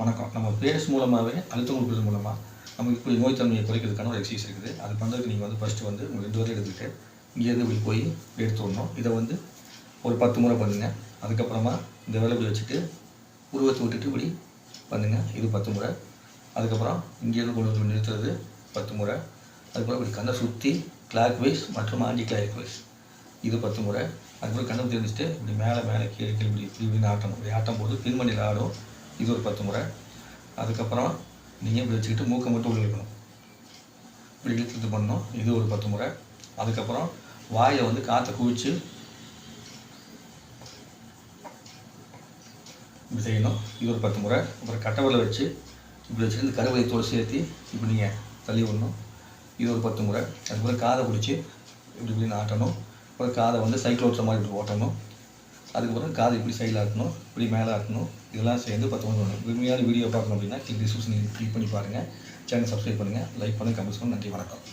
வணக்கம். நம்ம பேர்ஸ் மூலமாகவே அழுத்தம் கொடுக்குறது மூலமாக நமக்கு இப்படி நோய் தன்மையை குறைக்கிறதுக்கான ஒரு எக்ஸசைஸ் இருக்குது. அது பண்ணுறதுக்கு நீங்கள் வந்து ஃபஸ்ட்டு வந்து உங்கள் ரெண்டு வரையும் எடுத்துக்கிட்டு இங்கேருந்து இப்படி போய் எடுத்து விடணும் இதை வந்து ஒரு பத்து முறை பண்ணுங்கள் அதுக்கப்புறமா இந்த வேலை இப்படி வச்சுட்டு உருவத்தை விட்டுட்டு இப்படி பண்ணுங்கள் இது பத்து முறை. அதுக்கப்புறம் இங்கேருந்து கொண்டு வந்து நிறுத்துறது பத்து முறை. அதுக்கப்புறம் இப்படி கண்ணை சுற்றி கிளாக் வைஸ் மற்றும் ஆண்டி கிளாக் வைஸ் இது பத்து முறை. அதுக்கப்புறம் கண்ணை தெரிஞ்சுட்டு இப்படி மேலே மேலே கீழே கீழே இப்படி இப்படி இப்படின்னு ஆட்டணும். இப்படி ஆட்டும் போது பின்மணியில் ஆடும். இது ஒரு பத்து முறை. அதுக்கப்புறம் நீங்கள் இப்படி வச்சுக்கிட்டு மூக்கை மட்டும் உள்ள இழுக்கணும். இப்படி இது பண்ணணும். இது ஒரு பத்து முறை. அதுக்கப்புறம் வாயை வந்து காற்றை குவிச்சு இப்படி செய்யணும். இது ஒரு பத்து முறை. அப்புறம் கட்டவரில் வச்சு இப்படி வச்சுட்டு இந்த கருவை தோல் சேர்த்து இப்படி நீங்கள் தள்ளி விடணும். இது ஒரு பத்து முறை. அதுக்கப்புறம் காதை பிடிச்சி இப்படி இப்படி ஆட்டணும். அப்புறம் காதை வந்து சைக்கிள் ஓட்டுற மாதிரி இப்படி ஓட்டணும். அதுக்கப்புறம் காது இப்படி சைடில் ஆக்கணும் இப்படி மேலே ஆட்டணும் இதெல்லாம் சேர்ந்து பத்து மணி வரணும் வீடியோ பார்க்கணும் அப்படின்னா கிளிக் டிஸ்கிரிப்ஷன் கிளிக் பண்ணி பாருங்கள் சேனல் சப்ஸ்கிரைப் பண்ணுங்கள் லைக் பண்ணுங்கள் கமெண்ட்ஸ் பண்ணுங்கள் நன்றி வணக்கம்.